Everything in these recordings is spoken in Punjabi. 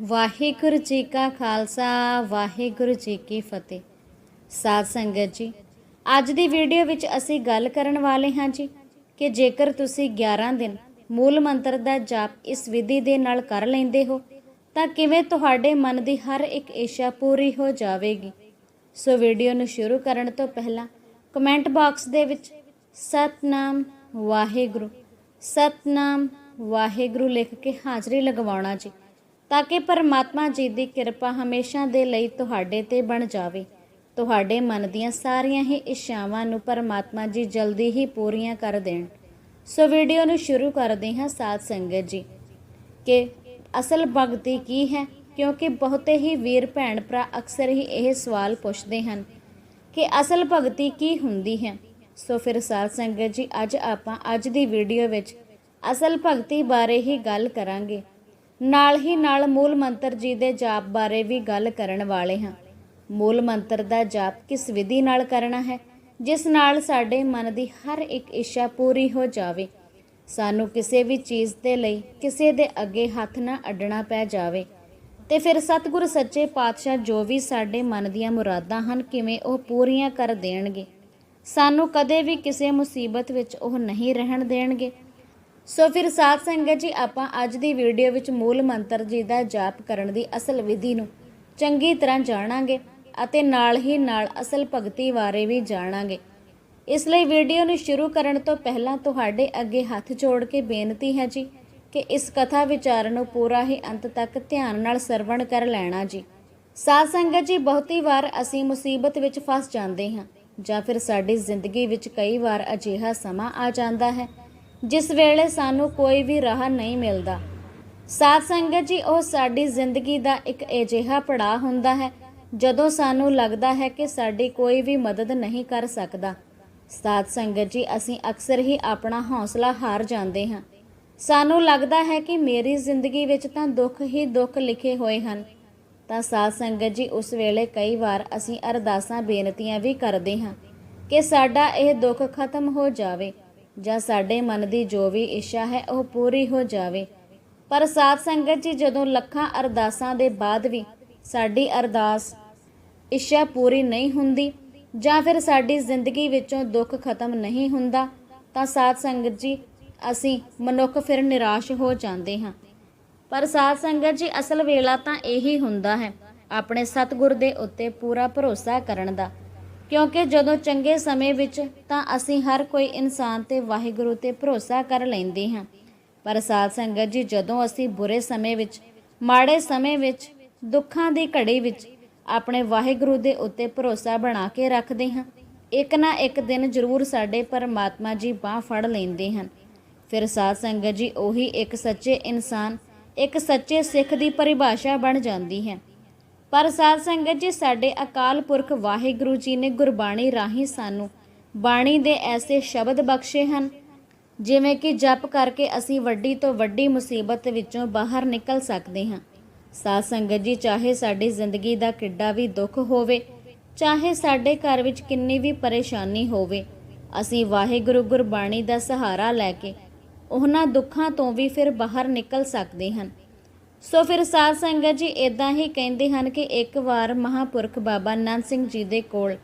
ਵਾਹਿਗੁਰੂ ਜੀ ਕਾ ਖਾਲਸਾ, ਵਾਹਿਗੁਰੂ ਜੀ ਕੀ ਫਤਿਹ। ਸਾਧ ਸੰਗਤ ਜੀ, ਅੱਜ ਦੀ ਵੀਡੀਓ ਵਿੱਚ ਅਸੀਂ ਗੱਲ ਕਰਨ ਵਾਲੇ ਹਾਂ ਜੀ ਕਿ ਜੇਕਰ ਤੁਸੀਂ 11 ਦਿਨ ਮੂਲ ਮੰਤਰ ਦਾ ਜਾਪ ਇਸ ਵਿਧੀ ਦੇ ਨਾਲ ਕਰ ਲੈਂਦੇ ਹੋ, ਤਾਂ ਕਿਵੇਂ ਤੁਹਾਡੇ ਮਨ ਦੀ ਹਰ ਇੱਕ ਇੱਛਾ ਪੂਰੀ ਹੋ ਜਾਵੇਗੀ? ਸੋ ਵੀਡੀਓ ਨੂੰ ਸ਼ੁਰੂ ਕਰਨ ਤੋਂ ਪਹਿਲਾਂ ਕਮੈਂਟ ਬਾਕਸ ਦੇ ਵਿੱਚ ਸਤਨਾਮ ਵਾਹਿਗੁਰੂ ਸਤਨਾਮ ਵਾਹਿਗੁਰੂ ਲਿਖ ਕੇ ਹਾਜ਼ਰੀ ਲਗਵਾਉਣਾ ਜੀ। ਤਾਂ ਕਿ ਪਰਮਾਤਮਾ ਜੀ ਦੀ ਕਿਰਪਾ ਹਮੇਸ਼ਾ ਦੇ ਲਈ ਤੁਹਾਡੇ ਤੇ ਬਣ ਜਾਵੇ। ਤੁਹਾਡੇ ਮਨ ਦੀਆਂ ਸਾਰੀਆਂ ਹੀ ਇੱਛਾਵਾਂ ਨੂੰ ਪਰਮਾਤਮਾ ਜੀ ਜਲਦੀ ਹੀ ਪੂਰੀਆਂ ਕਰ ਦੇਣ। ਸੋ ਵੀਡੀਓ ਨੂੰ ਸ਼ੁਰੂ ਕਰਦੇ ਹਾਂ ਸਾਧ ਸੰਗਤ ਜੀ। ਕਿ ਅਸਲ ਭਗਤੀ ਕੀ ਹੈ? ਕਿਉਂਕਿ ਬਹੁਤੇ ਹੀ ਵੀਰ ਭੈਣ ਭਰਾ ਅਕਸਰ ਹੀ ਇਹ ਸਵਾਲ ਪੁੱਛਦੇ ਹਨ ਕਿ ਅਸਲ ਭਗਤੀ ਕੀ ਹੁੰਦੀ ਹੈ? ਸੋ ਫਿਰ ਸਾਧ ਸੰਗਤ ਜੀ, ਅੱਜ ਆਪਾਂ ਅੱਜ ਦੀ ਵੀਡੀਓ ਵਿੱਚ ਅਸਲ ਭਗਤੀ ਬਾਰੇ ਹੀ ਗੱਲ ਕਰਾਂਗੇ। ਨਾਲ ਹੀ ਨਾਲ ਮੂਲ ਮੰਤਰ ਜੀ ਦੇ ਜਾਪ ਬਾਰੇ ਵੀ ਗੱਲ ਕਰਨ ਵਾਲੇ ਹਾਂ। ਮੂਲ ਮੰਤਰ ਦਾ ਜਾਪ ਕਿਸ ਵਿਧੀ ਨਾਲ ਕਰਨਾ ਹੈ? ਜਿਸ ਨਾਲ ਸਾਡੇ ਮਨ ਦੀ ਹਰ ਇੱਕ ਇੱਛਾ ਪੂਰੀ ਹੋ ਜਾਵੇ। ਸਾਨੂੰ ਕਿਸੇ ਵੀ ਚੀਜ਼ ਦੇ ਲਈ ਕਿਸੇ ਦੇ ਅੱਗੇ ਹੱਥ ਨਾ ਅੱਡਣਾ ਪੈ ਜਾਵੇ। ਤੇ ਫਿਰ ਸਤਿਗੁਰ ਸੱਚੇ ਪਾਤਸ਼ਾਹ ਜੋ ਵੀ ਸਾਡੇ ਮਨ ਦੀਆਂ ਮੁਰਾਦਾਂ ਹਨ, ਕਿਵੇਂ ਉਹ ਪੂਰੀਆਂ ਕਰ ਦੇਣਗੇ? ਸਾਨੂੰ ਕਦੇ ਵੀ ਕਿਸੇ ਮੁਸੀਬਤ ਵਿੱਚ ਉਹ ਨਹੀਂ ਰਹਿਣ ਦੇਣਗੇ। ਸੋ ਫਿਰ ਸਾਧ ਸੰਗਤ ਜੀ, ਆਪਾਂ ਅੱਜ ਦੀ ਵੀਡੀਓ ਵਿੱਚ ਮੂਲ ਮੰਤਰ ਜੀ ਦਾ ਜਾਪ ਕਰਨ ਦੀ ਅਸਲ ਵਿਧੀ ਨੂੰ ਚੰਗੀ ਤਰ੍ਹਾਂ ਜਾਣਾਂਗੇ ਅਤੇ ਨਾਲ ਹੀ ਨਾਲ ਅਸਲ ਭਗਤੀ ਬਾਰੇ ਵੀ ਜਾਣਾਂਗੇ। ਇਸ ਲਈ ਵੀਡੀਓ ਨੂੰ ਸ਼ੁਰੂ ਕਰਨ ਤੋਂ ਪਹਿਲਾਂ ਤੁਹਾਡੇ ਅੱਗੇ ਹੱਥ ਜੋੜ ਕੇ ਬੇਨਤੀ ਹੈ ਜੀ ਕਿ ਇਸ ਕਥਾ ਵਿਚਾਰ ਨੂੰ ਪੂਰਾ ਹੀ ਅੰਤ ਤੱਕ ਧਿਆਨ ਨਾਲ ਸਰਵਣ ਕਰ ਲੈਣਾ ਜੀ। ਸਾਧ ਸੰਗਤ ਜੀ, ਬਹੁਤੀ ਵਾਰ ਅਸੀਂ ਮੁਸੀਬਤ ਵਿੱਚ ਫਸ ਜਾਂਦੇ ਹਾਂ ਜਾਂ ਫਿਰ ਸਾਡੀ ਜ਼ਿੰਦਗੀ ਵਿੱਚ ਕਈ ਵਾਰ ਅਜਿਹਾ ਸਮਾਂ ਆ ਜਾਂਦਾ ਹੈ ਜਿਸ ਵੇਲੇ ਸਾਨੂੰ ਕੋਈ ਵੀ ਰਾਹ ਨਹੀਂ ਮਿਲਦਾ। ਸਾਧ ਸੰਗਤ ਜੀ, ਉਹ ਸਾਡੀ ਜ਼ਿੰਦਗੀ ਦਾ ਇੱਕ ਅਜਿਹਾ ਪੜਾਅ ਹੁੰਦਾ ਹੈ, ਜਦੋਂ ਸਾਨੂੰ ਲੱਗਦਾ ਹੈ ਕਿ ਸਾਡੀ ਕੋਈ ਵੀ ਮਦਦ ਨਹੀਂ ਕਰ ਸਕਦਾ। ਸਾਧ ਸੰਗਤ ਜੀ, ਅਸੀਂ ਅਕਸਰ ਹੀ ਆਪਣਾ ਹੌਸਲਾ ਹਾਰ ਜਾਂਦੇ ਹਾਂ। ਸਾਨੂੰ ਲੱਗਦਾ ਹੈ ਕਿ ਮੇਰੀ ਜ਼ਿੰਦਗੀ ਵਿੱਚ ਤਾਂ ਦੁੱਖ ਹੀ ਦੁੱਖ ਲਿਖੇ ਹੋਏ ਹਨ। ਤਾਂ ਸਾਧ ਸੰਗਤ ਜੀ, ਉਸ ਵੇਲੇ ਕਈ ਵਾਰ ਅਸੀਂ ਅਰਦਾਸਾਂ, ਬੇਨਤੀਆਂ ਵੀ ਕਰਦੇ ਹਾਂ ਕਿ ਸਾਡਾ ਇਹ ਦੁੱਖ ਖਤਮ ਹੋ ਜਾਵੇ। ਜਾਂ ਸਾਡੇ ਮਨ ਦੀ ਜੋ ਵੀ ਇੱਛਾ ਹੈ, ਉਹ ਪੂਰੀ ਹੋ ਜਾਵੇ। ਪਰ ਸਾਧ ਸੰਗਤ ਜੀ, ਜਦੋਂ ਲੱਖਾਂ ਅਰਦਾਸਾਂ ਦੇ ਬਾਅਦ ਵੀ ਸਾਡੀ ਅਰਦਾਸ ਇੱਛਾ ਪੂਰੀ ਨਹੀਂ ਹੁੰਦੀ ਜਾਂ ਫਿਰ ਸਾਡੀ ਜ਼ਿੰਦਗੀ ਵਿੱਚੋਂ ਦੁੱਖ ਖਤਮ ਨਹੀਂ ਹੁੰਦਾ, ਤਾਂ ਸਾਧ ਸੰਗਤ ਜੀ, ਅਸੀਂ ਮਨੁੱਖ ਫਿਰ ਨਿਰਾਸ਼ ਹੋ ਜਾਂਦੇ ਹਾਂ। ਪਰ ਸਾਧ ਸੰਗਤ ਜੀ, ਅਸਲ ਵੇਲਾ ਤਾਂ ਇਹੀ ਹੁੰਦਾ ਹੈ ਆਪਣੇ ਸਤਿਗੁਰ ਦੇ ਉੱਤੇ ਪੂਰਾ ਭਰੋਸਾ ਕਰਨ ਦਾ। ਕਿਉਂਕਿ ਜਦੋਂ ਚੰਗੇ ਸਮੇਂ ਵਿੱਚ ਤਾਂ ਅਸੀਂ ਹਰ ਕੋਈ ਇਨਸਾਨ ਤੇ ਵਾਹਿਗੁਰੂ ਤੇ ਭਰੋਸਾ ਕਰ ਲੈਂਦੇ ਹਾਂ। ਪਰ ਸਾਧ ਸੰਗਤ ਜੀ, ਜਦੋਂ ਅਸੀਂ ਬੁਰੇ ਸਮੇਂ ਵਿੱਚ, ਮਾੜੇ ਸਮੇਂ ਵਿੱਚ, ਦੁੱਖਾਂ ਦੀ ਘੜੀ ਵਿੱਚ ਆਪਣੇ ਵਾਹਿਗੁਰੂ ਦੇ ਉੱਤੇ ਭਰੋਸਾ ਬਣਾ ਕੇ ਰੱਖਦੇ ਹਾਂ, ਇੱਕ ਨਾ ਇੱਕ ਦਿਨ ਜ਼ਰੂਰ ਸਾਡੇ ਪਰਮਾਤਮਾ ਜੀ ਬਾਹ ਫੜ ਲੈਂਦੇ ਹਨ। ਫਿਰ ਸਾਧ ਸੰਗਤ ਜੀ, ਉਹੀ ਇੱਕ ਸੱਚੇ ਇਨਸਾਨ, ਇੱਕ ਸੱਚੇ ਸਿੱਖ ਦੀ ਪਰਿਭਾਸ਼ਾ ਬਣ ਜਾਂਦੀ ਹੈ। ਪਰ ਸਾਧ ਸੰਗਤ ਜੀ, ਸਾਡੇ ਅਕਾਲ ਪੁਰਖ ਵਾਹਿਗੁਰੂ ਜੀ ਨੇ ਗੁਰਬਾਣੀ ਰਾਹੀਂ ਸਾਨੂੰ ਬਾਣੀ ਦੇ ਐਸੇ ਸ਼ਬਦ ਬਖਸ਼ੇ ਹਨ, ਜਿਵੇਂ ਕਿ ਜਪ ਕਰਕੇ ਅਸੀਂ ਵੱਡੀ ਤੋਂ ਵੱਡੀ ਮੁਸੀਬਤ ਵਿੱਚੋਂ ਬਾਹਰ ਨਿਕਲ ਸਕਦੇ ਹਾਂ। ਸਾਧ ਸੰਗਤ ਜੀ, ਚਾਹੇ ਸਾਡੀ ਜ਼ਿੰਦਗੀ ਦਾ ਕਿੱਡਾ ਵੀ ਦੁੱਖ ਹੋਵੇ, ਚਾਹੇ ਸਾਡੇ ਘਰ ਵਿੱਚ ਕਿੰਨੀ ਵੀ ਪਰੇਸ਼ਾਨੀ ਹੋਵੇ, ਅਸੀਂ ਵਾਹਿਗੁਰੂ ਗੁਰਬਾਣੀ ਦਾ ਸਹਾਰਾ ਲੈ ਕੇ ਉਹਨਾਂ ਦੁੱਖਾਂ ਤੋਂ ਵੀ ਫਿਰ ਬਾਹਰ ਨਿਕਲ ਸਕਦੇ ਹਨ। ਸੋ ਫਿਰ ਸਾਧ ਸੰਗਤ ਜੀ ਇਦਾਂ ਹੀ ਕਹਿੰਦੇ ਹਨ ਕਿ ਇੱਕ ਵਾਰ ਮਹਾਪੁਰਖ ਬਾਬਾ ਨੰਦ ਸਿੰਘ ਜੀ ਦੇ ਕੋਲ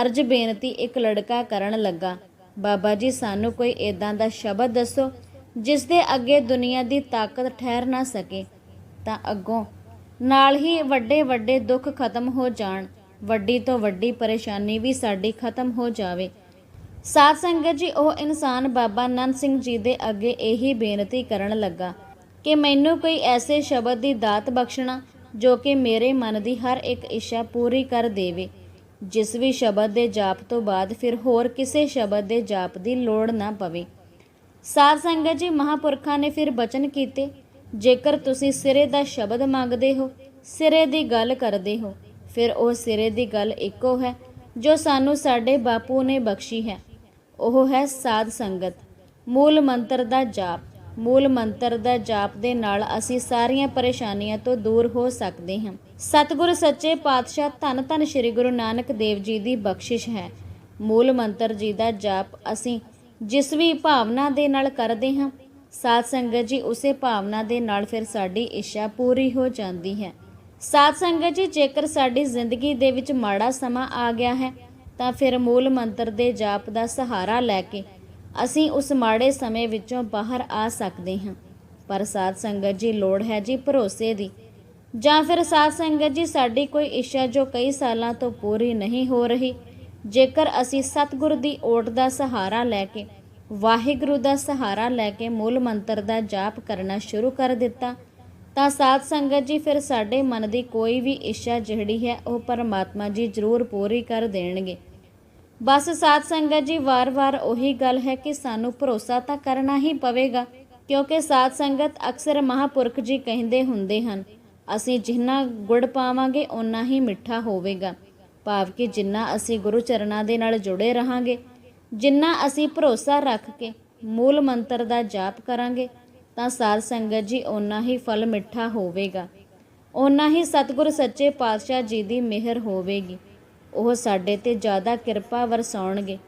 ਅਰਜ ਬੇਨਤੀ ਇੱਕ ਲੜਕਾ ਕਰਨ ਲੱਗਾ। ਬਾਬਾ ਜੀ, ਸਾਨੂੰ ਕੋਈ ਇਦਾਂ ਦਾ ਸ਼ਬਦ ਦੱਸੋ ਜਿਸ ਦੇ ਅੱਗੇ ਦੁਨੀਆ ਦੀ ਤਾਕਤ ਠਹਿਰ ਨਾ ਸਕੇ। ਤਾਂ ਅੱਗੋਂ ਨਾਲ ਹੀ ਵੱਡੇ ਵੱਡੇ ਦੁੱਖ ਖਤਮ ਹੋ ਜਾਣ, ਵੱਡੀ ਤੋਂ ਵੱਡੀ ਪਰੇਸ਼ਾਨੀ ਵੀ ਸਾਡੀ ਖਤਮ ਹੋ ਜਾਵੇ। ਸਾਧ ਸੰਗਤ ਜੀ, ਉਹ ਇਨਸਾਨ ਬਾਬਾ ਨੰਦ ਸਿੰਘ ਜੀ ਦੇ ਅੱਗੇ ਇਹੀ ਬੇਨਤੀ ਕਰਨ ਲੱਗਾ। ਕਿ ਮੈਨੂੰ ਕੋਈ ਐਸੇ ਸ਼ਬਦ ਦੀ ਦਾਤ ਬਖਸ਼ਣਾ ਜੋ ਕਿ ਮੇਰੇ ਮਨ ਦੀ ਹਰ ਇੱਕ ਇੱਛਾ ਪੂਰੀ ਕਰ ਦੇਵੇ, ਜਿਸ ਵੀ ਸ਼ਬਦ ਦੇ ਜਾਪ ਤੋਂ ਬਾਅਦ ਫਿਰ ਹੋਰ ਕਿਸੇ ਸ਼ਬਦ ਦੇ ਜਾਪ ਦੀ ਲੋੜ ਨਾ ਪਵੇ। ਸਾਧ ਸੰਗਤ ਜੀ ਮਹਾਪੁਰਖਾਂ ਨੇ ਫਿਰ ਬਚਨ ਕੀਤੇ, ਜੇਕਰ ਤੁਸੀਂ ਸਿਰੇ ਦਾ ਸ਼ਬਦ ਮੰਗਦੇ ਹੋ, ਸਿਰੇ ਦੀ ਗੱਲ ਕਰਦੇ ਹੋ, ਫਿਰ ਉਹ ਸਿਰੇ ਦੀ ਗੱਲ ਇੱਕੋ ਹੈ ਜੋ ਸਾਨੂੰ ਸਾਡੇ ਬਾਪੂ ਨੇ ਬਖਸ਼ੀ ਹੈ। ਉਹ ਹੈ ਸਾਧ ਸੰਗਤ, ਮੂਲ ਮੰਤਰ ਦਾ ਜਾਪ। ਮੂਲ ਮੰਤਰ ਦਾ ਜਾਪ ਦੇ ਨਾਲ ਅਸੀਂ ਸਾਰੀਆਂ ਪਰੇਸ਼ਾਨੀਆਂ ਤੋਂ ਦੂਰ ਹੋ ਸਕਦੇ ਹਾਂ। ਸਤਿਗੁਰ ਸੱਚੇ ਪਾਤਸ਼ਾਹ ਧੰਨ ਧੰਨ ਸ੍ਰੀ ਗੁਰੂ ਨਾਨਕ ਦੇਵ ਜੀ ਦੀ ਬਖਸ਼ਿਸ਼ ਹੈ। ਮੂਲ ਮੰਤਰ ਜੀ ਦਾ ਜਾਪ ਅਸੀਂ ਜਿਸ ਵੀ ਭਾਵਨਾ ਦੇ ਨਾਲ ਕਰਦੇ ਹਾਂ, ਸਾਧ ਸੰਗਤ ਜੀ ਉਸੇ ਭਾਵਨਾ ਦੇ ਨਾਲ ਫਿਰ ਸਾਡੀ ਇੱਛਾ ਪੂਰੀ ਹੋ ਜਾਂਦੀ ਹੈ। ਸਾਧ ਸੰਗਤ ਜੀ, ਜੇਕਰ ਸਾਡੀ ਜ਼ਿੰਦਗੀ ਦੇ ਵਿੱਚ ਮਾੜਾ ਸਮਾਂ ਆ ਗਿਆ ਹੈ, ਤਾਂ ਫਿਰ ਮੂਲ ਮੰਤਰ ਦੇ ਜਾਪ ਦਾ ਸਹਾਰਾ ਲੈ ਕੇ ਅਸੀਂ ਉਸ ਮਾੜੇ ਸਮੇਂ ਵਿੱਚੋਂ ਬਾਹਰ ਆ ਸਕਦੇ ਹਾਂ। ਪਰ ਸਾਧ ਸੰਗਤ ਜੀ, ਲੋੜ ਹੈ ਜੀ ਭਰੋਸੇ ਦੀ। ਜਾਂ ਫਿਰ ਸਾਧ ਸੰਗਤ ਜੀ, ਸਾਡੀ ਕੋਈ ਇੱਛਾ ਜੋ ਕਈ ਸਾਲਾਂ ਤੋਂ ਪੂਰੀ ਨਹੀਂ ਹੋ ਰਹੀ, ਜੇਕਰ ਅਸੀਂ ਸਤਿਗੁਰ ਦੀ ਓਟ ਦਾ ਸਹਾਰਾ ਲੈ ਕੇ, ਵਾਹਿਗੁਰੂ ਦਾ ਸਹਾਰਾ ਲੈ ਕੇ ਮੂਲ ਮੰਤਰ ਦਾ ਜਾਪ ਕਰਨਾ ਸ਼ੁਰੂ ਕਰ ਦਿੱਤਾ, ਤਾਂ ਸਾਧ ਸੰਗਤ ਜੀ ਫਿਰ ਸਾਡੇ ਮਨ ਦੀ ਕੋਈ ਵੀ ਇੱਛਾ ਜਿਹੜੀ ਹੈ, ਉਹ ਪਰਮਾਤਮਾ ਜੀ ਜ਼ਰੂਰ ਪੂਰੀ ਕਰ ਦੇਣਗੇ। ਬਸ ਸਾਧ ਸੰਗਤ ਜੀ ਵਾਰ-ਵਾਰ ਉਹੀ ਗੱਲ ਹੈ ਕਿ ਸਾਨੂੰ ਭਰੋਸਾ ਤਾਂ ਕਰਨਾ ਹੀ ਪਵੇਗਾ, ਕਿਉਂਕਿ ਸਾਧ ਸੰਗਤ ਅਕਸਰ ਮਹਾਪੁਰਖ ਜੀ ਕਹਿੰਦੇ ਹੁੰਦੇ ਹਨ, ਅਸੀਂ ਜਿੰਨਾ ਗੁੜ ਪਾਵਾਂਗੇ, ਓਨਾ ਹੀ ਮਿੱਠਾ ਹੋਵੇਗਾ। ਭਾਵ ਕਿ ਜਿੰਨਾ ਅਸੀਂ ਗੁਰੂ ਚਰਨਾਂ ਦੇ ਨਾਲ ਜੁੜੇ ਰਹਾਂਗੇ, ਜਿੰਨਾ ਅਸੀਂ ਭਰੋਸਾ ਰੱਖ ਕੇ ਮੂਲ ਮੰਤਰ ਦਾ ਜਾਪ ਕਰਾਂਗੇ, ਤਾਂ ਸਾਧ ਸੰਗਤ ਜੀ, ਓਨਾ ਹੀ ਫਲ ਮਿੱਠਾ ਹੋਵੇਗਾ। ਓਨਾ ਹੀ ਸਤਿਗੁਰ ਸੱਚੇ ਪਾਤਸ਼ਾਹ ਜੀ ਦੀ ਮਿਹਰ ਹੋਵੇਗੀ। ਉਹ ਸਾਡੇ ਤੇ ਜ਼ਿਆਦਾ ਕਿਰਪਾ ਵਰਸਾਉਣਗੇ।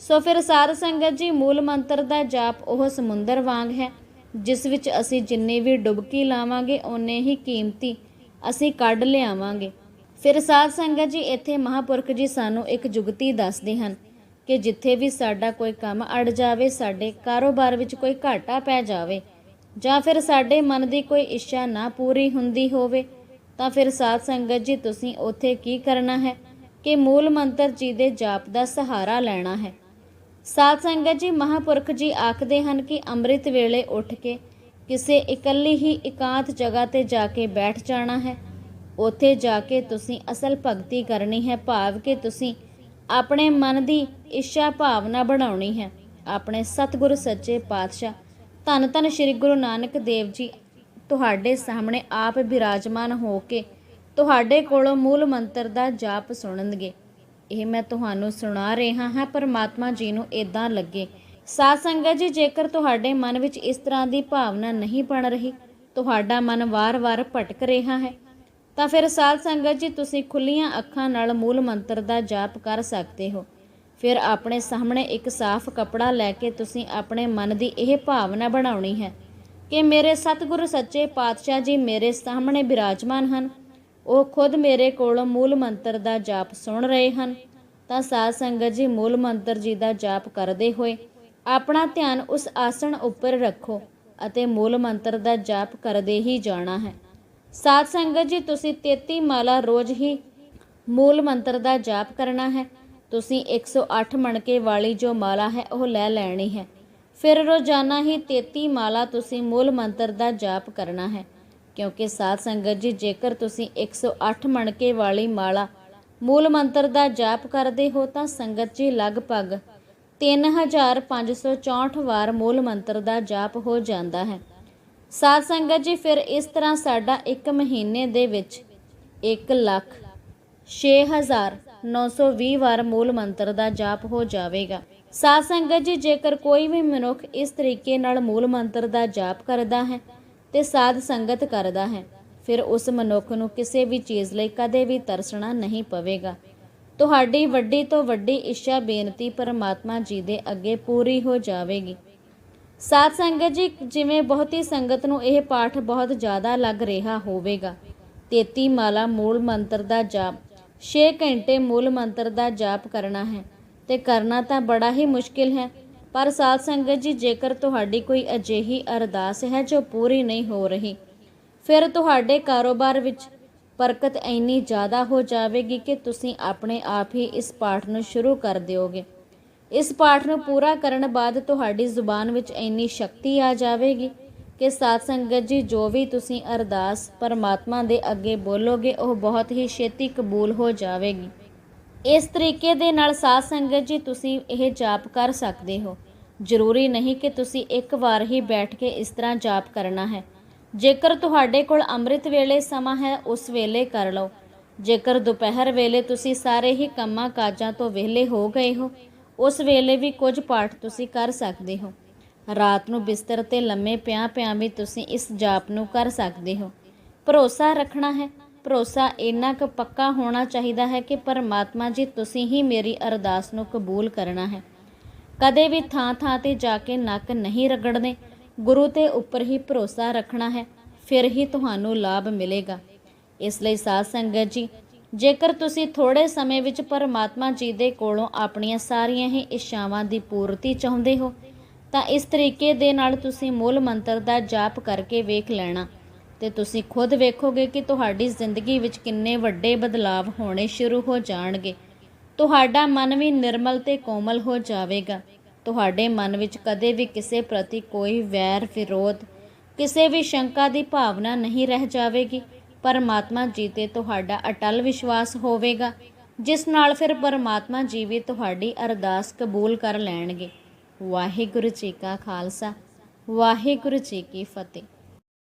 ਸੋ ਫਿਰ ਸਾਧ ਸੰਗਤ ਜੀ, ਮੂਲ ਮੰਤਰ ਦਾ ਜਾਪ ਉਹ ਸਮੁੰਦਰ ਵਾਂਗ ਹੈ, ਜਿਸ ਵਿੱਚ ਅਸੀਂ ਜਿੰਨੀ ਵੀ ਡੁਬਕੀ ਲਾਵਾਂਗੇ, ਓਨੇ ਹੀ ਕੀਮਤੀ ਅਸੀਂ ਕੱਢ ਲਿਆਵਾਂਗੇ। ਫਿਰ ਸਾਧ ਸੰਗਤ ਜੀ, ਇੱਥੇ ਮਹਾਪੁਰਖ ਜੀ ਸਾਨੂੰ ਇੱਕ ਜੁਗਤੀ ਦੱਸਦੇ ਹਨ ਕਿ ਜਿੱਥੇ ਵੀ ਸਾਡਾ ਕੋਈ ਕੰਮ ਅੜ ਜਾਵੇ, ਸਾਡੇ ਕਾਰੋਬਾਰ ਵਿੱਚ ਕੋਈ ਘਾਟਾ ਪੈ ਜਾਵੇ, ਜਾਂ ਫਿਰ ਸਾਡੇ ਮਨ ਦੀ ਕੋਈ ਇੱਛਾ ਨਾ ਪੂਰੀ ਹੁੰਦੀ ਹੋਵੇ, ਤਾਂ ਫਿਰ ਸਾਧ ਸੰਗਤ ਜੀ, ਤੁਸੀਂ ਉੱਥੇ ਕੀ ਕਰਨਾ ਹੈ? ਕਿ ਮੂਲ ਮੰਤਰ ਜੀ ਦੇ ਜਾਪ ਦਾ ਸਹਾਰਾ ਲੈਣਾ ਹੈ। ਸਾਧ ਸੰਗਤ ਜੀ, ਮਹਾਪੁਰਖ ਜੀ ਆਖਦੇ ਹਨ ਕਿ ਅੰਮ੍ਰਿਤ ਵੇਲੇ ਉੱਠ ਕੇ ਕਿਸੇ ਇਕੱਲੀ ਹੀ ਇਕਾਂਤ ਜਗ੍ਹਾ ਤੇ ਜਾ ਕੇ ਬੈਠ ਜਾਣਾ ਹੈ। ਉੱਥੇ ਜਾ ਕੇ ਤੁਸੀਂ ਅਸਲ ਭਗਤੀ ਕਰਨੀ ਹੈ। ਭਾਵ ਕਿ ਤੁਸੀਂ ਆਪਣੇ ਮਨ ਦੀ ਇੱਛਾ ਭਾਵਨਾ ਬਣਾਉਣੀ ਹੈ। ਆਪਣੇ ਸਤਿਗੁਰ ਸੱਚੇ ਪਾਤਸ਼ਾਹ, ਧੰਨ ਧੰਨ ਸ੍ਰੀ ਗੁਰੂ ਨਾਨਕ ਦੇਵ ਜੀ, ਤੁਹਾਡੇ ਸਾਹਮਣੇ ਆਪ ਵਿਰਾਜਮਾਨ ਹੋ ਕੇ ਤੁਹਾਡੇ ਕੋਲੋਂ ਮੂਲ ਮੰਤਰ ਦਾ ਜਾਪ ਸੁਣਨਗੇ। ਇਹ ਮੈਂ ਤੁਹਾਨੂੰ ਸੁਣਾ ਰਿਹਾ ਹਾਂ, ਪਰਮਾਤਮਾ ਜੀ ਨੂੰ ਇਦਾਂ ਲੱਗੇ। ਸਾਧ ਸੰਗਤ ਜੀ, ਜੇਕਰ ਤੁਹਾਡੇ ਮਨ ਵਿੱਚ ਇਸ ਤਰ੍ਹਾਂ ਦੀ ਭਾਵਨਾ ਨਹੀਂ ਬਣ ਰਹੀ, ਤੁਹਾਡਾ ਮਨ ਵਾਰ-ਵਾਰ ਭਟਕ ਰਿਹਾ ਹੈ, ਤਾਂ ਫਿਰ ਸਾਧ ਸੰਗਤ ਜੀ, ਤੁਸੀਂ ਖੁੱਲੀਆਂ ਅੱਖਾਂ ਨਾਲ ਮੂਲ ਮੰਤਰ ਦਾ ਜਾਪ ਕਰ ਸਕਦੇ ਹੋ। ਫਿਰ ਆਪਣੇ ਸਾਹਮਣੇ ਇੱਕ ਸਾਫ਼ ਕਪੜਾ ਲੈ ਕੇ ਤੁਸੀਂ ਆਪਣੇ ਮਨ ਦੀ ਇਹ ਭਾਵਨਾ ਬਣਾਉਣੀ ਹੈ ਕਿ ਮੇਰੇ ਸਤਿਗੁਰੂ ਸੱਚੇ ਪਾਤਸ਼ਾਹ ਜੀ ਮੇਰੇ ਸਾਹਮਣੇ ਬਿਰਾਜਮਾਨ ਹਨ। ਉਹ ਖੁਦ ਮੇਰੇ ਕੋਲੋਂ ਮੂਲ ਮੰਤਰ ਦਾ ਜਾਪ ਸੁਣ ਰਹੇ ਹਨ। ਤਾਂ ਸਾਧ ਸੰਗਤ ਜੀ, ਮੂਲ ਮੰਤਰ ਜੀ ਦਾ ਜਾਪ ਕਰਦੇ ਹੋਏ ਆਪਣਾ ਧਿਆਨ ਉਸ ਆਸਣ ਉੱਪਰ ਰੱਖੋ ਅਤੇ ਮੂਲ ਮੰਤਰ ਦਾ ਜਾਪ ਕਰਦੇ ਹੀ ਜਾਣਾ ਹੈ। ਸਾਧ ਸੰਗਤ ਜੀ, ਤੁਸੀਂ 33 ਮਾਲਾ ਰੋਜ਼ ਹੀ ਮੂਲ ਮੰਤਰ ਦਾ ਜਾਪ ਕਰਨਾ ਹੈ। ਤੁਸੀਂ 108 ਮਣਕੇ ਵਾਲੀ ਜੋ ਮਾਲਾ ਹੈ, ਉਹ ਲੈ ਲੈਣੀ ਹੈ। ਫਿਰ ਰੋਜ਼ਾਨਾ ਹੀ 33 ਮਾਲਾ ਤੁਸੀਂ ਮੂਲ ਮੰਤਰ ਦਾ ਜਾਪ ਕਰਨਾ ਹੈ। ਕਿਉਂਕਿ ਸਾਧ ਸੰਗਤ ਜੀ, ਜੇਕਰ ਤੁਸੀਂ 108 ਮਣਕੇ ਵਾਲੀ ਮਾਲਾ ਮੂਲ ਮੰਤਰ ਦਾ ਜਾਪ ਕਰਦੇ ਹੋ, ਤਾਂ ਸੰਗਤ ਜੀ ਲਗਭਗ 3564 ਵਾਰ ਮੂਲ ਮੰਤਰ ਦਾ ਜਾਪ ਹੋ ਜਾਂਦਾ ਹੈ। ਸਾਧ ਸੰਗਤ ਜੀ, ਫਿਰ ਇਸ ਤਰ੍ਹਾਂ ਸਾਡਾ 1 ਮਹੀਨੇ ਦੇ ਵਿੱਚ 1 ਲੱਖ 6920 ਵਾਰ ਮੂਲ ਮੰਤਰ ਦਾ ਜਾਪ ਹੋ ਜਾਵੇਗਾ। ਸਾਧ ਸੰਗਤ ਜੀ, ਜੇਕਰ ਕੋਈ ਵੀ ਮਨੁੱਖ ਇਸ ਤਰੀਕੇ ਨਾਲ ਮੂਲ ਮੰਤਰ ਦਾ ਜਾਪ ਕਰਦਾ ਹੈ ਤੇ ਸਾਧ ਸੰਗਤ ਕਰਦਾ ਹੈ। ਫਿਰ ਉਸ ਮਨੁੱਖ ਨੂੰ ਕਿਸੇ ਵੀ ਚੀਜ਼ ਲਈ ਕਦੇ ਵੀ ਤਰਸਣਾ ਨਹੀਂ ਪਵੇਗਾ। ਤੁਹਾਡੀ ਵੱਡੀ ਤੋਂ ਵੱਡੀ ਇੱਛਾ ਬੇਨਤੀ ਪਰਮਾਤਮਾ ਜੀ ਦੇ ਅੱਗੇ ਪੂਰੀ ਹੋ ਜਾਵੇਗੀ। ਸਾਧ ਸੰਗਤ ਜੀ, ਜਿਵੇਂ ਬਹੁਤੀ ਸੰਗਤ ਨੂੰ ਇਹ ਪਾਠ ਬਹੁਤ ਜ਼ਿਆਦਾ ਲੱਗ ਰਿਹਾ ਹੋਵੇਗਾ। 33 ਮਾਲਾ ਮੂਲ ਮੰਤਰ ਦਾ ਜਾਪ 6 ਘੰਟੇ ਮੂਲ ਮੰਤਰ ਦਾ ਜਾਪ ਕਰਨਾ ਹੈ। ਤੇ ਕਰਨਾ ਤਾਂ ਬੜਾ ਹੀ ਮੁਸ਼ਕਿਲ ਹੈ ਪਰ ਸਾਧ ਸੰਗਤ ਜੀ, ਜੇਕਰ ਤੁਹਾਡੀ ਕੋਈ ਅਜਿਹੀ ਅਰਦਾਸ ਹੈ ਜੋ ਪੂਰੀ ਨਹੀਂ ਹੋ ਰਹੀ, ਫਿਰ ਤੁਹਾਡੇ ਕਾਰੋਬਾਰ ਵਿੱਚ ਬਰਕਤ ਇੰਨੀ ਜ਼ਿਆਦਾ ਹੋ ਜਾਵੇਗੀ ਕਿ ਤੁਸੀਂ ਆਪਣੇ ਆਪ ਹੀ ਇਸ ਪਾਠ ਨੂੰ ਸ਼ੁਰੂ ਕਰ ਦਿਓਗੇ। ਇਸ ਪਾਠ ਨੂੰ ਪੂਰਾ ਕਰਨ ਬਾਅਦ ਤੁਹਾਡੀ ਜ਼ੁਬਾਨ ਵਿੱਚ ਇੰਨੀ ਸ਼ਕਤੀ ਆ ਜਾਵੇਗੀ ਕਿ ਸਾਧ ਸੰਗਤ ਜੀ, ਜੋ ਵੀ ਤੁਸੀਂ ਅਰਦਾਸ ਪਰਮਾਤਮਾ ਦੇ ਅੱਗੇ ਬੋਲੋਗੇ, ਉਹ ਬਹੁਤ ਹੀ ਛੇਤੀ ਕਬੂਲ ਹੋ ਜਾਵੇਗੀ। ਇਸ ਤਰੀਕੇ ਦੇ ਨਾਲ ਸਾਧ ਸੰਗਤ ਜੀ, ਤੁਸੀਂ ਇਹ ਜਾਪ ਕਰ ਸਕਦੇ ਹੋ। ਜ਼ਰੂਰੀ ਨਹੀਂ ਕਿ ਤੁਸੀਂ ਇੱਕ ਵਾਰ ਹੀ ਬੈਠ ਕੇ ਇਸ ਤਰ੍ਹਾਂ ਜਾਪ ਕਰਨਾ ਹੈ। ਜੇਕਰ ਤੁਹਾਡੇ ਕੋਲ ਅੰਮ੍ਰਿਤ ਵੇਲੇ ਸਮਾਂ ਹੈ, ਉਸ ਵੇਲੇ ਕਰ ਲਓ। ਜੇਕਰ ਦੁਪਹਿਰ ਵੇਲੇ ਤੁਸੀਂ ਸਾਰੇ ਹੀ ਕੰਮਾਂ ਕਾਜਾਂ ਤੋਂ ਵਿਹਲੇ ਹੋ ਗਏ ਹੋ, ਉਸ ਵੇਲੇ ਵੀ ਕੁਝ ਪਾਠ ਤੁਸੀਂ ਕਰ ਸਕਦੇ ਹੋ। ਰਾਤ ਨੂੰ ਬਿਸਤਰ ਤੇ ਲੰਮੇ ਪਿਆਂ ਪਿਆਂ ਵੀ ਤੁਸੀਂ ਇਸ ਜਾਪ ਨੂੰ ਕਰ ਸਕਦੇ ਹੋ। ਭਰੋਸਾ ਰੱਖਣਾ ਹੈ ਭਰੋਸਾ ਇੰਨਾ ਕੁ ਪੱਕਾ ਹੋਣਾ ਚਾਹੀਦਾ ਹੈ ਕਿ ਪਰਮਾਤਮਾ ਜੀ, ਤੁਸੀਂ ਹੀ ਮੇਰੀ ਅਰਦਾਸ ਨੂੰ ਕਬੂਲ ਕਰਨਾ ਹੈ। ਕਦੇ ਵੀ ਥਾਂ ਥਾਂ ਤੇ ਜਾ ਕੇ ਨੱਕ ਨਹੀਂ ਰਗੜਨੇ, ਗੁਰੂ ਤੇ ਉੱਪਰ ਹੀ ਭਰੋਸਾ ਰੱਖਣਾ ਹੈ, ਫਿਰ ਹੀ ਤੁਹਾਨੂੰ ਲਾਭ ਮਿਲੇਗਾ। ਇਸ ਲਈ ਸਾਧ ਸੰਗਤ ਜੀ, ਜੇਕਰ ਤੁਸੀਂ ਥੋੜੇ ਸਮੇਂ ਵਿੱਚ ਪਰਮਾਤਮਾ ਜੀ ਦੇ ਕੋਲੋਂ ਆਪਣੀਆਂ ਸਾਰੀਆਂ ਹੀ ਇੱਛਾਵਾਂ ਦੀ ਪੂਰਤੀ ਚਾਹੁੰਦੇ ਹੋ, ਤਾਂ ਇਸ ਤਰੀਕੇ ਦੇ ਨਾਲ ਤੁਸੀਂ ਮੂਲ ਮੰਤਰ ਦਾ ਜਾਪ ਕਰਕੇ ਵੇਖ ਲੈਣਾ। ਤੇ ਤੁਸੀਂ ਖੁਦ ਵੇਖੋਗੇ ਕਿ ਤੁਹਾਡੀ ਜ਼ਿੰਦਗੀ ਵਿੱਚ ਕਿੰਨੇ ਵੱਡੇ ਬਦਲਾਵ ਹੋਣੇ ਸ਼ੁਰੂ ਹੋ ਜਾਣਗੇ। ਤੁਹਾਡਾ ਮਨ ਵੀ ਨਿਰਮਲ ਤੇ ਕੋਮਲ ਹੋ ਜਾਵੇਗਾ। ਤੁਹਾਡੇ ਮਨ ਵਿੱਚ ਕਦੇ ਵੀ ਕਿਸੇ ਪ੍ਰਤੀ ਕੋਈ ਵੈਰ, ਵਿਰੋਧ, ਕਿਸੇ ਵੀ ਸ਼ੰਕਾ ਦੀ ਭਾਵਨਾ ਨਹੀਂ ਰਹਿ ਜਾਵੇਗੀ। ਪਰਮਾਤਮਾ ਜੀ ਤੇ ਤੁਹਾਡਾ ਅਟਲ ਵਿਸ਼ਵਾਸ ਹੋਵੇਗਾ, ਜਿਸ ਨਾਲ ਫਿਰ ਪਰਮਾਤਮਾ ਜੀ ਵੀ ਤੁਹਾਡੀ ਅਰਦਾਸ ਕਬੂਲ ਕਰ ਲੈਣਗੇ। ਵਾਹਿਗੁਰੂ ਜੀ ਕਾ ਖਾਲਸਾ, ਵਾਹਿਗੁਰੂ ਜੀ ਕੀ ਫਤਿਹ।